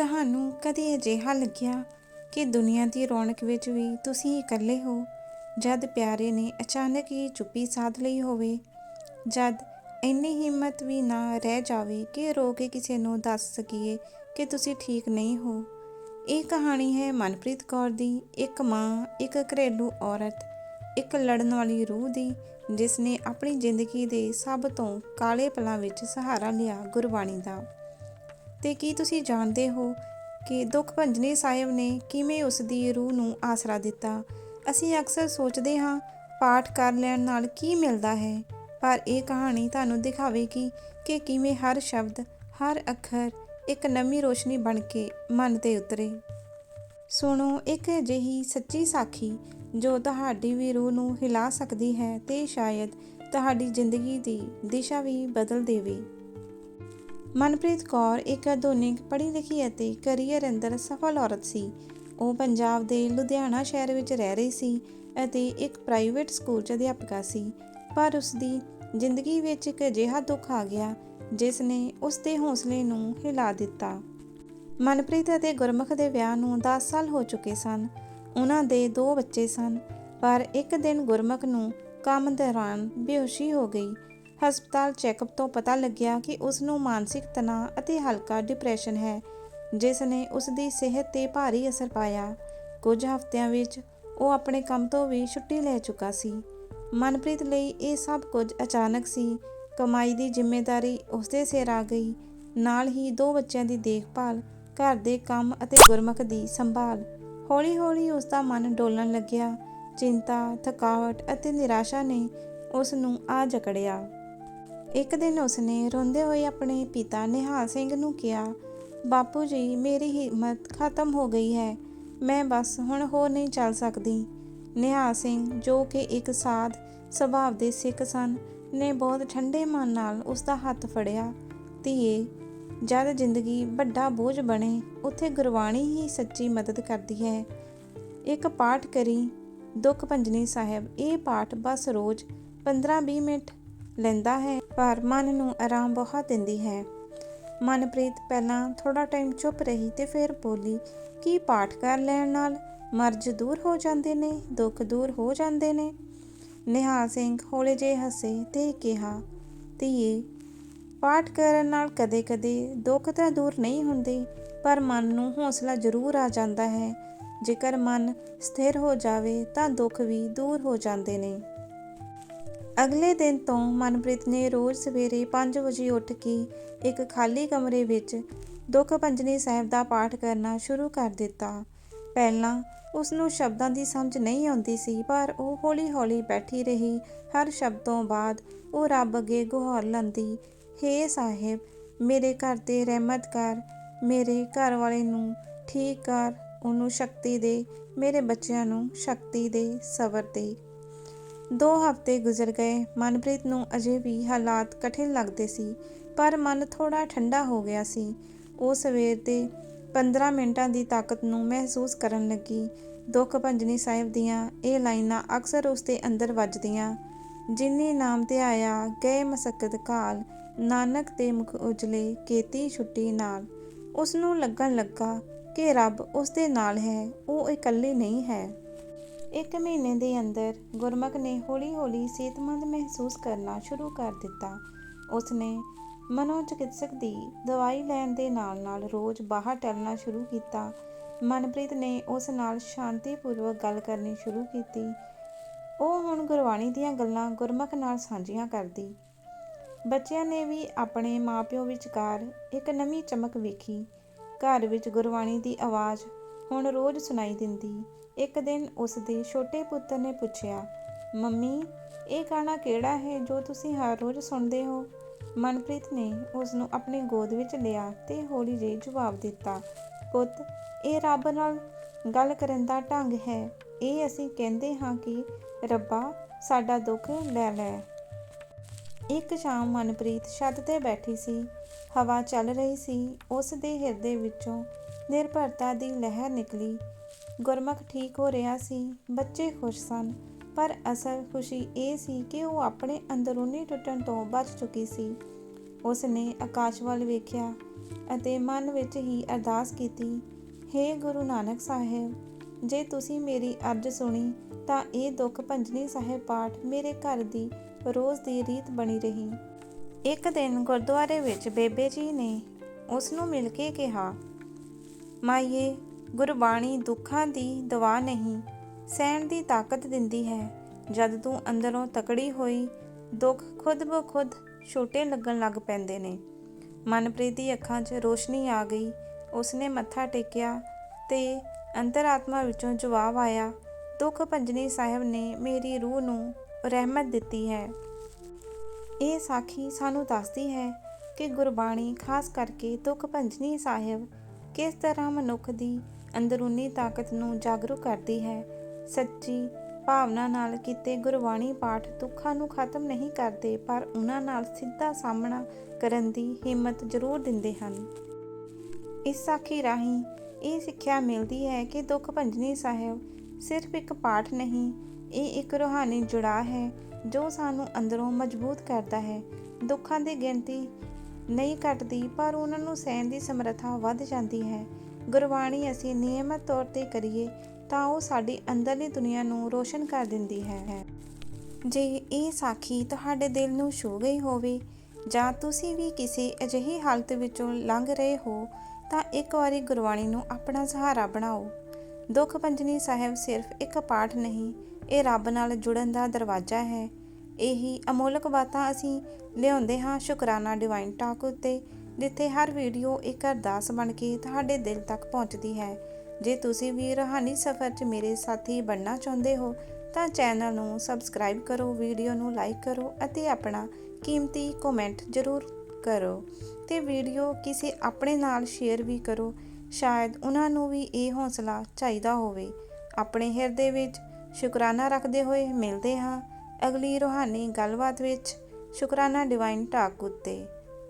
ਤੁਹਾਨੂੰ ਕਦੇ ਅਜਿਹਾ ਲੱਗਿਆ ਕਿ ਦੁਨੀਆ ਦੀ ਰੌਣਕ ਵਿੱਚ ਵੀ ਤੁਸੀਂ ਇਕੱਲੇ ਹੋ? ਜਦ ਪਿਆਰੇ ਨੇ ਅਚਾਨਕ ਹੀ ਚੁੱਪੀ ਸਾਧ ਲਈ ਹੋਵੇ, ਜਦ ਇੰਨੀ ਹਿੰਮਤ ਵੀ ਨਾ ਰਹਿ ਜਾਵੇ ਕਿ ਰੋ ਕੇ ਕਿਸੇ ਨੂੰ ਦੱਸ ਸਕੀਏ ਕਿ ਤੁਸੀਂ ਠੀਕ ਨਹੀਂ ਹੋ। ਇਹ ਕਹਾਣੀ ਹੈ ਮਨਪ੍ਰੀਤ ਕੌਰ ਦੀ, ਇੱਕ ਮਾਂ, ਇੱਕ ਘਰੇਲੂ ਔਰਤ, ਇੱਕ ਲੜਨ ਵਾਲੀ ਰੂਹ ਦੀ, ਜਿਸ ਨੇ ਆਪਣੀ ਜ਼ਿੰਦਗੀ ਦੇ ਸਭ ਤੋਂ ਕਾਲੇ ਪਲਾਂ ਵਿੱਚ ਸਹਾਰਾ ਲਿਆ ਗੁਰਬਾਣੀ ਦਾ। ਤੇ ਕੀ ਤੁਸੀਂ ਜਾਣਦੇ ਹੋ ਕਿ ਦੁੱਖ ਭੰਜਨੀ ਸਾਹਿਬ ਨੇ ਕਿਵੇਂ ਉਸ ਦੀ ਰੂਹ ਨੂੰ ਆਸਰਾ ਦਿੱਤਾ? ਅਸੀਂ ਅਕਸਰ ਸੋਚਦੇ ਹਾਂ, ਪਾਠ ਕਰ ਲੈਣ ਨਾਲ ਕੀ ਮਿਲਦਾ ਹੈ? ਪਰ ਇਹ ਕਹਾਣੀ ਤੁਹਾਨੂੰ ਦਿਖਾਵੇਗੀ ਕਿ ਕਿਵੇਂ ਹਰ ਸ਼ਬਦ, ਹਰ ਅੱਖਰ ਇੱਕ ਨਵੀਂ ਰੋਸ਼ਨੀ ਬਣ ਕੇ ਮਨ ਤੇ ਉਤਰੇ। ਸੁਣੋ, ਇੱਕ ਅਜਿਹੀ ਸੱਚੀ ਸਾਖੀ ਜੋ ਤੁਹਾਡੀ ਵੀ ਰੂਹ ਨੂੰ ਹਿਲਾ ਸਕਦੀ ਹੈ ਤੇ ਸ਼ਾਇਦ ਤੁਹਾਡੀ ਜ਼ਿੰਦਗੀ ਦੀ ਦਿਸ਼ਾ ਵੀ ਬਦਲ ਦੇਵੇ। ਮਨਪ੍ਰੀਤ ਕੌਰ ਇੱਕ ਆਧੁਨਿਕ ਪੜ੍ਹੀ ਲਿਖੀ ਅਤੇ ਕੈਰੀਅਰ ਅੰਦਰ ਸਫਲ ਔਰਤ ਸੀ। ਉਹ ਪੰਜਾਬ ਦੇ ਲੁਧਿਆਣਾ ਸ਼ਹਿਰ ਵਿੱਚ ਰਹਿ ਰਹੀ ਸੀ ਅਤੇ ਇੱਕ ਪ੍ਰਾਈਵੇਟ ਸਕੂਲ 'ਚ ਅਧਿਆਪਕਾ ਸੀ। ਪਰ ਉਸ ਦੀ ਜ਼ਿੰਦਗੀ ਵਿੱਚ ਇੱਕ ਅਜਿਹਾ ਦੁੱਖ ਆ ਗਿਆ, ਜਿਸ ਨੇ ਉਸ ਦੇ ਹੌਸਲੇ ਨੂੰ ਹਿਲਾ ਦਿੱਤਾ। ਮਨਪ੍ਰੀਤ ਅਤੇ ਗੁਰਮੁਖ ਦੇ ਵਿਆਹ ਨੂੰ 10 ਸਾਲ ਹੋ ਚੁੱਕੇ ਸਨ। ਉਹਨਾਂ ਦੇ ਦੋ ਬੱਚੇ ਸਨ, ਪਰ ਇੱਕ ਦਿਨ ਗੁਰਮੁਖ ਨੂੰ ਕੰਮ ਦੌਰਾਨ ਬੇਹੋਸ਼ੀ ਹੋ ਗਈ। ਹਸਪਤਾਲ ਚੈੱਕਅਪ ਤੋਂ ਪਤਾ ਲੱਗਿਆ ਕਿ ਉਸ ਨੂੰ ਮਾਨਸਿਕ ਤਣਾਅ ਅਤੇ ਹਲਕਾ ਡਿਪਰੈਸ਼ਨ ਹੈ, ਜਿਸ ਨੇ ਉਸ ਦੀ ਸਿਹਤ ਤੇ ਭਾਰੀ ਅਸਰ ਪਾਇਆ। ਕੁਝ ਹਫ਼ਤਿਆਂ ਵਿੱਚ ਉਹ ਆਪਣੇ ਕੰਮ ਤੋਂ ਵੀ ਛੁੱਟੀ ਲੈ ਚੁੱਕਾ ਸੀ। ਮਨਪ੍ਰੀਤ ਲਈ ਇਹ ਸਭ ਕੁਝ ਅਚਾਨਕ ਸੀ। ਕਮਾਈ ਦੀ ਜ਼ਿੰਮੇਵਾਰੀ ਉਸ ਦੇ ਸਿਰ ਆ ਗਈ। ਨਾਲ ਹੀ ਦੋ ਬੱਚਿਆਂ ਦੀ ਦੇਖਭਾਲ, ਘਰ ਦੇ ਕੰਮ ਅਤੇ ਗੁਰਮੁਖ ਦੀ ਸੰਭਾਲ। ਹੌਲੀ-ਹੌਲੀ ਉਸ ਦਾ ਮਨ ਡੋਲਣ ਲੱਗਿਆ। ਚਿੰਤਾ, ਥਕਾਵਟ ਅਤੇ ਨਿਰਾਸ਼ਾ ਨੇ ਉਸ ਨੂੰ ਆ ਜਕੜਿਆ। ਇੱਕ ਦਿਨ ਉਸਨੇ ਰੋਂਦੇ ਹੋਏ ਆਪਣੇ ਪਿਤਾ ਨਿਹਾਲ ਸਿੰਘ ਨੂੰ ਕਿਹਾ, ਬਾਪੂ ਜੀ, ਮੇਰੀ ਹਿੰਮਤ ਖਤਮ ਹੋ ਗਈ ਹੈ। ਮੈਂ ਬਸ ਹੁਣ ਹੋਰ ਨਹੀਂ ਚੱਲ ਸਕਦੀ। ਨਿਹਾਲ ਸਿੰਘ, ਜੋ ਕਿ ਇੱਕ ਸਾਧ ਸੁਭਾਅ ਦੇ ਸਿੱਖ ਸਨ, ਨੇ ਬਹੁਤ ਠੰਡੇ ਮਨ ਨਾਲ ਉਸ ਦਾ ਹੱਥ ਫੜਿਆ। ਧੀਏ, ਜਦ ਜ਼ਿੰਦਗੀ ਵੱਡਾ ਬੋਝ ਬਣੇ, ਉੱਥੇ ਗੁਰਬਾਣੀ ਹੀ ਸੱਚੀ ਮਦਦ ਕਰਦੀ ਹੈ। ਇੱਕ ਪਾਠ ਕਰੀ। ਦੁੱਖ ਭੰਜਨੀ ਸਾਹਿਬ, ਇਹ ਪਾਠ ਬਸ ਰੋਜ਼ 15-20 ਮਿੰਟ ਲੈਂਦਾ ਹੈ। ਪਰ ਮਨ ਨੂੰ ਆਰਾਮ ਬਹੁਤ ਦਿੰਦੀ ਹੈ। ਮਨਪ੍ਰੀਤ ਪਹਿਲਾਂ ਥੋੜਾ ਟਾਈਮ ਚੁੱਪ ਰਹੀ ਤੇ ਫਿਰ ਬੋਲੀ, ਕੀ ਪਾਠ ਕਰ ਲੈਣ ਨਾਲ? ਮਰਜ਼ ਦੂਰ ਹੋ ਜਾਂਦੇ ਨੇ, ਦੁੱਖ ਦੂਰ ਹੋ ਜਾਂਦੇ ਨੇ। ਨਿਹਾਲ ਸਿੰਘ ਹੌਲੇ ਜਿਹੇ ਹੱਸੇ ਤੇ ਕਿਹਾ, ਧੀਏ, ਪਾਠ ਕਰਨ ਨਾਲ ਕਦੇ-ਕਦੇ ਦੁੱਖ ਤਾਂ ਦੂਰ ਨਹੀਂ ਹੁੰਦੇ, ਪਰ ਮਨ ਨੂੰ ਹੌਸਲਾ ਜ਼ਰੂਰ ਆ ਜਾਂਦਾ ਹੈ। ਜੇਕਰ ਮਨ ਸਥਿਰ ਹੋ ਜਾਵੇ ਤਾਂ ਦੁੱਖ ਵੀ ਦੂਰ ਹੋ ਜਾਂਦੇ ਨੇ। ਅਗਲੇ ਦਿਨ ਤੋਂ ਮਨਪ੍ਰੀਤ ਨੇ ਰੋਜ਼ ਸਵੇਰੇ 5 ਵਜੇ ਉੱਠ ਕੇ ਇੱਕ ਖਾਲੀ ਕਮਰੇ ਵਿੱਚ ਦੁੱਖ ਭੰਜਨੀ ਸਾਹਿਬ ਦਾ ਪਾਠ ਕਰਨਾ ਸ਼ੁਰੂ ਕਰ ਦਿੱਤਾ। ਪਹਿਲਾਂ ਉਸ ਨੂੰ ਸ਼ਬਦਾਂ ਦੀ ਸਮਝ ਨਹੀਂ ਆਉਂਦੀ ਸੀ, ਪਰ ਉਹ ਹੌਲੀ-ਹੌਲੀ ਬੈਠੀ ਰਹੀ। ਹਰ ਸ਼ਬਦ ਤੋਂ ਬਾਅਦ ਉਹ ਰੱਬ ਅੱਗੇ ਗੁਹਾਰ ਲੰਦੀ ਹੇ ਸਾਹਿਬ, ਮੇਰੇ ਘਰ ਤੇ ਰਹਿਮਤ ਕਰ, ਮੇਰੇ ਘਰ ਵਾਲੇ ਨੂੰ ਠੀਕ ਕਰ, ਉਹਨੂੰ ਸ਼ਕਤੀ ਦੇ, ਮੇਰੇ ਬੱਚਿਆਂ ਨੂੰ ਸ਼ਕਤੀ ਦੇ, ਸਬਰ ਦੇ। ਦੋ ਹਫ਼ਤੇ ਗੁਜ਼ਰ ਗਏ। ਮਨਪ੍ਰੀਤ ਨੂੰ ਅਜੇ ਵੀ ਹਾਲਾਤ ਕਠਿਨ ਲੱਗਦੇ ਸੀ, ਪਰ ਮਨ ਥੋੜਾ ਠੰਡਾ ਹੋ ਗਿਆ ਸੀ। ਉਹ ਸਵੇਰ ਦੇ 15 ਮਿੰਟਾਂ ਦੀ ਤਾਕਤ ਨੂੰ ਮਹਿਸੂਸ ਕਰਨ ਲੱਗੀ। ਦੁੱਖ ਭੰਜਨੀ ਸਾਹਿਬ ਦੀਆਂ ਇਹ ਲਾਈਨਾਂ ਅਕਸਰ ਉਸ ਦੇ ਅੰਦਰ ਵੱਜਦੀਆਂ। ਜਿਨੀ ਨਾਮ ਤੇ ਆਇਆ, ਗਏ ਮਸਕਤ ਕਾਲ, ਨਾਨਕ ਤੇ ਮੁਖ ਉਜਲੇ, ਕੀਤੀ ਛੁੱਟੀ ਨਾਲ। ਉਸ ਨੂੰ ਲੱਗਣ ਲੱਗਾ ਕਿ ਰੱਬ ਉਸ ਦੇ ਨਾਲ ਹੈ, ਉਹ ਇਕੱਲੇ ਨਹੀਂ ਹੈ। ਇੱਕ ਮਹੀਨੇ ਦੇ ਅੰਦਰ ਗੁਰਮੁਖ ਨੇ ਹੌਲੀ-ਹੌਲੀ ਸਿਹਤਮੰਦ ਮਹਿਸੂਸ ਕਰਨਾ ਸ਼ੁਰੂ ਕਰ ਦਿੱਤਾ। ਉਸਨੇ ਮਨੋਚਿਕਿਤਸਕ ਦੀ ਦਵਾਈ ਲੈਣ ਦੇ ਨਾਲ-ਨਾਲ ਰੋਜ਼ ਬਾਹਰ ਟਹਿਲਣਾ ਸ਼ੁਰੂ ਕੀਤਾ। ਮਨਪ੍ਰੀਤ ਨੇ ਉਸ ਨਾਲ ਸ਼ਾਂਤੀਪੂਰਵਕ ਗੱਲ ਕਰਨੀ ਸ਼ੁਰੂ ਕੀਤੀ। ਉਹ ਹੁਣ ਗੁਰਬਾਣੀ ਦੀਆਂ ਗੱਲਾਂ ਗੁਰਮੁਖ ਨਾਲ ਸਾਂਝੀਆਂ ਕਰਦੀ। ਬੱਚਿਆਂ ਨੇ ਵੀ ਆਪਣੇ ਮਾਪਿਓ ਵਿਚਕਾਰ ਇੱਕ ਨਵੀਂ ਚਮਕ ਵੇਖੀ। ਘਰ ਵਿੱਚ ਗੁਰਬਾਣੀ ਦੀ ਆਵਾਜ਼ ਹੁਣ ਰੋਜ਼ ਸੁਣਾਈ ਦਿੰਦੀ। ਇੱਕ ਦਿਨ ਉਸ ਦੇ ਛੋਟੇ ਪੁੱਤਰ ਨੇ ਪੁੱਛਿਆ, ਮੰਮੀ, ਇਹ ਗਾਣਾ ਕਿਹੜਾ ਹੈ ਜੋ ਤੁਸੀਂ ਹਰ ਰੋਜ਼ ਸੁਣਦੇ ਹੋ? ਮਨਪ੍ਰੀਤ ਨੇ ਉਸ ਨੂੰ ਆਪਣੀ ਗੋਦ ਵਿੱਚ ਲਿਆ ਤੇ ਹੌਲੀ ਜਿਹੀ ਜਵਾਬ ਦਿੱਤਾ, ਪੁੱਤ, ਇਹ ਰੱਬ ਨਾਲ ਗੱਲ ਕਰਨ ਦਾ ਢੰਗ ਹੈ। ਇਹ ਅਸੀਂ ਕਹਿੰਦੇ ਹਾਂ ਕਿ ਰੱਬਾ ਸਾਡਾ ਦੁੱਖ ਲੈ ਲੈ ਇੱਕ ਸ਼ਾਮ ਮਨਪ੍ਰੀਤ ਛੱਤ ਤੇ ਬੈਠੀ ਸੀ। ਹਵਾ ਚੱਲ ਰਹੀ ਸੀ। ਉਸ ਦੇ ਹਿਰਦੇ ਵਿੱਚੋਂ ਨਿਰਭਰਤਾ ਦੀ ਲਹਿਰ ਨਿਕਲੀ। ਗੁਰਮੁਖ ਠੀਕ ਹੋ ਰਿਹਾ ਸੀ, ਬੱਚੇ ਖੁਸ਼ ਸਨ, ਪਰ ਅਸਲ ਖੁਸ਼ੀ ਇਹ ਸੀ ਕਿ ਉਹ ਆਪਣੇ ਅੰਦਰੂਨੀ ਟੁੱਟਣ ਤੋਂ ਬਚ ਚੁੱਕੀ ਸੀ। ਉਸ ਨੇ ਆਕਾਸ਼ ਵੱਲ ਵੇਖਿਆ ਅਤੇ ਮਨ ਵਿੱਚ ਹੀ ਅਰਦਾਸ ਕੀਤੀ, ਹੇ ਗੁਰੂ ਨਾਨਕ ਸਾਹਿਬ, ਜੇ ਤੁਸੀਂ ਮੇਰੀ ਅਰਜ਼ ਸੁਣੀ ਤਾਂ ਇਹ ਦੁੱਖ ਭੰਜਨੀ ਸਾਹਿਬ ਪਾਠ ਮੇਰੇ ਘਰ ਦੀ ਰੋਜ਼ ਦੀ ਰੀਤ ਬਣੀ ਰਹੀ। ਇੱਕ ਦਿਨ ਗੁਰਦੁਆਰੇ ਵਿੱਚ ਬੇਬੇ ਜੀ ਨੇ ਉਸ ਨੂੰ ਮਿਲ ਕੇ ਕਿਹਾ, ਮਾਈਏ ਗੁਰਬਾਣੀ ਦੁੱਖਾਂ ਦੀ ਦਵਾ ਨਹੀਂ, ਸਹਿਣ ਦੀ ਤਾਕਤ ਦਿੰਦੀ ਹੈ। ਜਦ ਤੂੰ ਅੰਦਰੋਂ ਤਕੜੀ ਹੋਈ, ਦੁੱਖ ਖੁਦ ਬ ਖੁਦ ਛੋਟੇ ਲੱਗਣ ਲੱਗ ਪੈਂਦੇ ਨੇ। ਮਨਪ੍ਰੀਤ ਦੀ ਅੱਖਾਂ 'ਚ ਰੋਸ਼ਨੀ ਆ ਗਈ। ਉਸਨੇ ਮੱਥਾ ਟੇਕਿਆ ਤੇ ਅੰਤਰਾਤਮਾ ਵਿੱਚੋਂ ਜਵਾਬ ਆਇਆ, ਦੁੱਖ ਭੰਜਨੀ ਸਾਹਿਬ ਨੇ ਮੇਰੀ ਰੂਹ ਨੂੰ ਰਹਿਮਤ ਦਿੱਤੀ ਹੈ। ਇਹ ਸਾਖੀ ਸਾਨੂੰ ਦੱਸਦੀ ਹੈ ਕਿ ਗੁਰਬਾਣੀ ਖਾਸ ਕਰਕੇ ਦੁੱਖ ਭੰਜਨੀ ਸਾਹਿਬ ਕਿਸ ਤਰ੍ਹਾਂ ਮਨੁੱਖ ਦੀ ਅੰਦਰੂਨੀ ਤਾਕਤ ਨੂੰ ਜਾਗਰੂਕ ਕਰਦੀ ਹੈ। ਸੱਚੀ ਭਾਵਨਾ ਨਾਲ ਕੀਤੇ ਗੁਰਬਾਣੀ ਪਾਠ ਦੁੱਖਾਂ ਨੂੰ ਖਤਮ ਨਹੀਂ ਕਰਦੇ, ਪਰ ਉਹਨਾਂ ਨਾਲ ਸਿੱਧਾ ਸਾਹਮਣਾ ਕਰਨ ਦੀ ਹਿੰਮਤ ਜ਼ਰੂਰ ਦਿੰਦੇ ਹਨ। ਇਸ ਸਾਖੀ ਰਾਹੀਂ ਇਹ ਸਿੱਖਿਆ ਮਿਲਦੀ ਹੈ ਕਿ ਦੁੱਖ ਭੰਜਨੀ ਸਾਹਿਬ ਸਿਰਫ ਇੱਕ ਪਾਠ ਨਹੀਂ, ਇਹ ਇੱਕ ਰੂਹਾਨੀ ਜੁੜਾਅ ਹੈ, ਜੋ ਸਾਨੂੰ ਅੰਦਰੋਂ ਮਜ਼ਬੂਤ ਕਰਦਾ ਹੈ। ਦੁੱਖਾਂ ਦੀ ਗਿਣਤੀ ਨਹੀਂ ਘਟਦੀ, ਪਰ ਉਹਨਾਂ ਨੂੰ ਸਹਿਣ ਦੀ ਸਮਰੱਥਾ ਵੱਧ ਜਾਂਦੀ ਹੈ। ਗੁਰਬਾਣੀ ਅਸੀਂ ਨਿਯਮਤ ਤੌਰ ਤੇ ਕਰੀਏ ਤਾਂ ਉਹ ਸਾਡੀ ਅੰਦਰਲੀ ਦੁਨੀਆ ਨੂੰ ਰੋਸ਼ਨ ਕਰ ਦਿੰਦੀ ਹੈ। ਜੇ ਇਹ ਸਾਖੀ ਤੁਹਾਡੇ ਦਿਲ ਨੂੰ ਛੂ ਗਈ ਹੋਵੇ ਜਾਂ ਤੁਸੀਂ ਵੀ ਕਿਸੇ ਅਜਿਹੀ ਹਾਲਤ ਵਿੱਚੋਂ ਲੰਘ ਰਹੇ ਹੋ ਤਾਂ ਇੱਕ ਵਾਰੀ ਗੁਰਬਾਣੀ ਨੂੰ ਆਪਣਾ ਸਹਾਰਾ ਬਣਾਓ। ਦੁੱਖ ਪੰਜਨੀ ਸਾਹਿਬ ਸਿਰਫ ਇੱਕ ਪਾਠ ਨਹੀਂ, ਇਹ ਰੱਬ ਨਾਲ ਜੁੜਨ ਦਾ ਦਰਵਾਜ਼ਾ ਹੈ। ਇਹੀ ਅਮੋਲਕ ਬਾਤਾਂ ਅਸੀਂ ਲਿਆਉਂਦੇ ਹਾਂ ਸ਼ੁਕਰਾਨਾ ਡਿਵਾਈਨ ਟਾਕ ਉੱਤੇ। ਜਿੱਥੇ ਹਰ ਵੀਡੀਓ ਇੱਕ ਅਰਦਾਸ ਬਣ ਕੇ ਤੁਹਾਡੇ ਦਿਲ ਤੱਕ ਪਹੁੰਚਦੀ ਹੈ। ਜੇ ਤੁਸੀਂ ਵੀ ਰੂਹਾਨੀ ਸਫ਼ਰ 'ਚ ਮੇਰੇ ਸਾਥੀ ਬਣਨਾ ਚਾਹੁੰਦੇ ਹੋ, ਤਾਂ ਚੈਨਲ ਨੂੰ ਸਬਸਕ੍ਰਾਈਬ ਕਰੋ, ਵੀਡੀਓ ਨੂੰ ਲਾਈਕ ਕਰੋ ਅਤੇ ਆਪਣਾ ਕੀਮਤੀ ਕਮੈਂਟ ਜ਼ਰੂਰ ਕਰੋ ਤੇ ਵੀਡੀਓ ਕਿਸੇ ਆਪਣੇ ਨਾਲ ਸ਼ੇਅਰ ਵੀ ਕਰੋ, ਸ਼ਾਇਦ ਉਹਨਾਂ ਨੂੰ ਵੀ ਇਹ ਹੌਸਲਾ ਚਾਹੀਦਾ ਹੋਵੇ। ਆਪਣੇ ਹਿਰਦੇ ਵਿੱਚ ਸ਼ੁਕਰਾਨਾ ਰੱਖਦੇ ਹੋਏ ਮਿਲਦੇ ਹਾਂ ਅਗਲੀ ਰੂਹਾਨੀ ਗੱਲਬਾਤ ਵਿੱਚ। ਸ਼ੁਕਰਾਨਾ ਡਿਵਾਈਨ ਟਾਕ ਉੱਤੇ।